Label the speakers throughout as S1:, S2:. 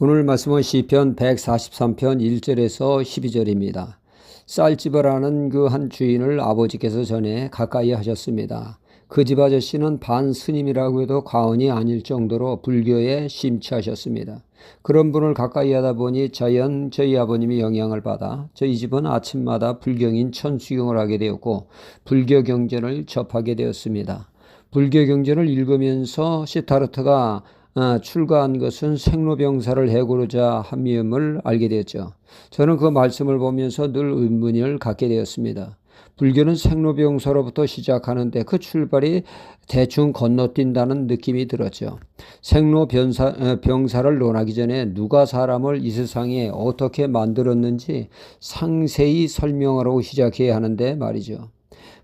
S1: 오늘 말씀은 시편 143편 1절에서 12절입니다. 쌀집을 하는 그 한 주인을 아버지께서 전에 가까이 하셨습니다. 그 집 아저씨는 반 스님이라고 해도 과언이 아닐 정도로 불교에 심취하셨습니다. 그런 분을 가까이 하다 보니 자연 저희 아버님이 영향을 받아 저희 집은 아침마다 불경인 천수경을 하게 되었고 불교 경전을 접하게 되었습니다. 불교 경전을 읽으면서 시타르트가 어, 출가한 것은 생로병사를 해고르자 함임을 알게 되었죠. 저는 그 말씀을 보면서 늘 의문을 갖게 되었습니다. 불교는 생로병사로부터 시작하는데 그 출발이 대충 건너뛴다는 느낌이 들었죠. 생로병사를 논하기 전에 누가 사람을 이 세상에 어떻게 만들었는지 상세히 설명하라고 시작해야 하는데 말이죠.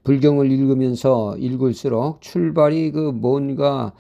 S1: 불경을 읽으면서 읽을수록 출발이 그 뭔가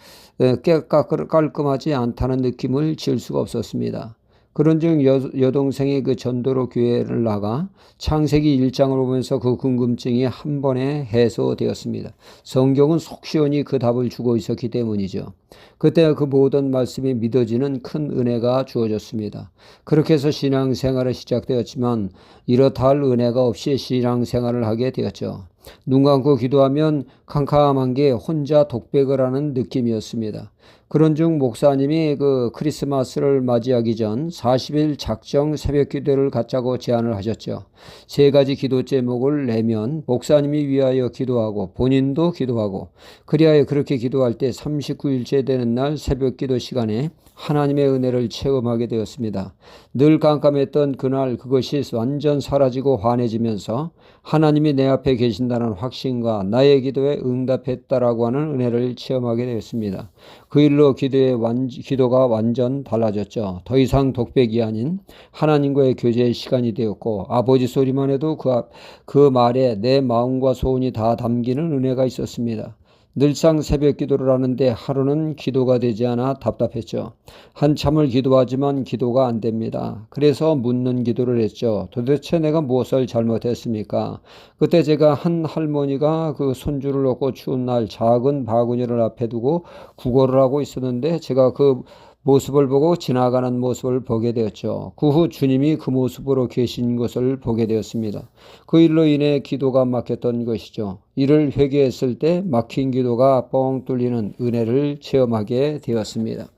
S1: 깔끔하지 않다는 느낌을 지을 수가 없었습니다. 그런즉 여동생이 그 전도로 교회를 나가 창세기 1장을 보면서 그 궁금증이 한 번에 해소되었습니다. 성경은 속 시원히 그 답을 주고 있었기 때문이죠. 그때 그 모든 말씀이 믿어지는 큰 은혜가 주어졌습니다. 그렇게 해서 신앙생활이 시작되었지만 이렇다 할 은혜가 없이 신앙생활을 하게 되었죠. 눈 감고 기도하면 캄캄한 게 혼자 독백을 하는 느낌이었습니다. 그런중 목사님이 그 크리스마스를 맞이하기 전 40일 작정 새벽 기도를 갖자고 제안을 하셨죠. 세 가지 기도 제목을 내면 목사님이 위하여 기도하고 본인도 기도하고 그리하여 그렇게 기도할 때 39일째 되는 날 새벽 기도 시간에 하나님의 은혜를 체험하게 되었습니다. 늘 깜깜했던 그날 그것이 완전 사라지고 환해지면서 하나님이 내 앞에 계신다는 확신과 나의 기도에 응답했다라고 하는 은혜를 체험하게 되었습니다. 그 일로 기도의 완, 기도가 완전 달라졌죠. 더 이상 독백이 아닌 하나님과의 교제의 시간이 되었고 아버지 소리만 해도 그, 앞, 그 말에 내 마음과 소원이 다 담기는 은혜가 있었습니다. 늘상 새벽 기도를 하는데 하루는 기도가 되지 않아 답답했죠. 한참을 기도하지만 기도가 안 됩니다. 그래서 묻는 기도를 했죠. 도대체 내가 무엇을 잘못했습니까? 그때 제가 한 할머니가 그 손주를 놓고 추운 날 작은 바구니를 앞에 두고 구걸을 하고 있었는데 제가 그 모습을 보고 지나가는 모습을 보게 되었죠. 그 후 주님이 그 모습으로 계신 것을 보게 되었습니다. 그 일로 인해 기도가 막혔던 것이죠. 이를 회개했을 때 막힌 기도가 뻥 뚫리는 은혜를 체험하게 되었습니다.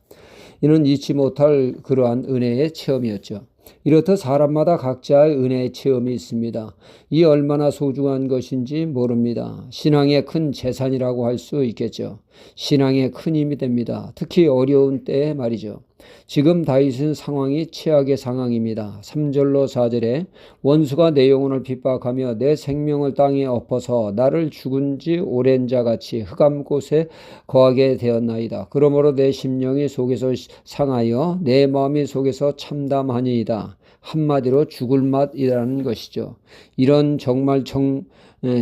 S1: 이는 잊지 못할 그러한 은혜의 체험이었죠. 이렇듯 사람마다 각자의 은혜의 체험이 있습니다. 이 얼마나 소중한 것인지 모릅니다. 신앙의 큰 재산이라고 할 수 있겠죠. 신앙의 큰 힘이 됩니다. 특히 어려운 때에 말이죠. 지금 다윗은 상황이 최악의 상황입니다. 3절로 4절에 원수가 내 영혼을 핍박하며 내 생명을 땅에 엎어서 나를 죽은 지 오랜 자 같이 흑암 곳에 거하게 되었나이다. 그러므로 내 심령이 속에서 상하여 내 마음이 속에서 참담하니이다. 한마디로 죽을 맛이라는 것이죠. 이런 정말 정,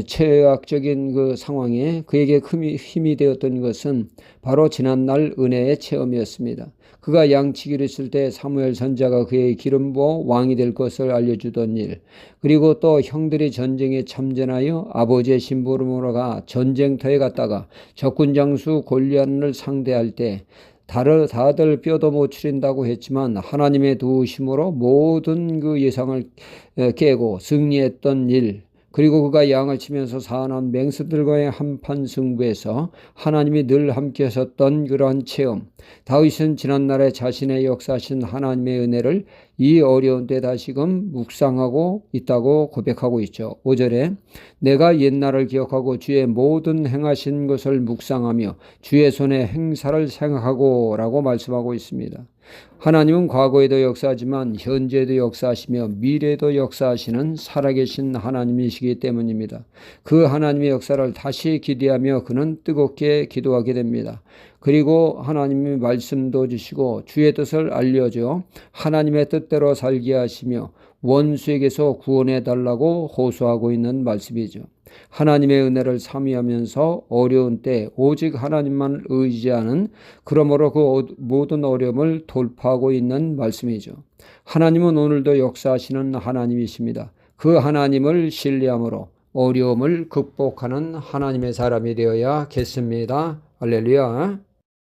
S1: 최악적인 그 상황에 그에게 힘이, 되었던 것은 바로 지난날 은혜의 체험이었습니다. 그가 양치기를 했을 때 사무엘 선자가 그의 기름 부어 왕이 될 것을 알려주던 일, 그리고 또 형들이 전쟁에 참전하여 아버지의 심부름으로가 전쟁터에 갔다가 적군 장수 골리앗을 상대할 때 다들, 다들 뼈도 못 추린다고 했지만 하나님의 도우심으로 모든 그 예상을 깨고 승리했던 일, 그리고 그가 양을 치면서 사나운 맹수들과의 한판 승부에서 하나님이 늘 함께 하셨던 그러한 체험. 다윗은 지난날에 자신의 역사하신 하나님의 은혜를 이 어려운 때 다시금 묵상하고 있다고 고백하고 있죠. 5절에 내가 옛날을 기억하고 주의 모든 행하신 것을 묵상하며 주의 손의 행사를 생각하고 라고 말씀하고 있습니다. 하나님은 과거에도 역사하지만 현재도 역사하시며 미래도 역사하시는 살아계신 하나님이시기 때문입니다. 그 하나님의 역사를 다시 기대하며 그는 뜨겁게 기도하게 됩니다. 그리고 하나님의 말씀도 주시고 주의 뜻을 알려줘 하나님의 뜻 대로 살게 하시며 원수에게서 구원해 달라고 호소하고 있는 말씀이죠. 하나님의 은혜를 삼위하면서 어려운 때 오직 하나님만 의지하는 그러므로 그 모든 어려움을 돌파하고 있는 말씀이죠. 하나님은 오늘도 역사하시는 하나님이십니다. 그 하나님을 신뢰함으로 어려움을 극복하는 하나님의 사람이 되어야겠습니다. 할렐루야.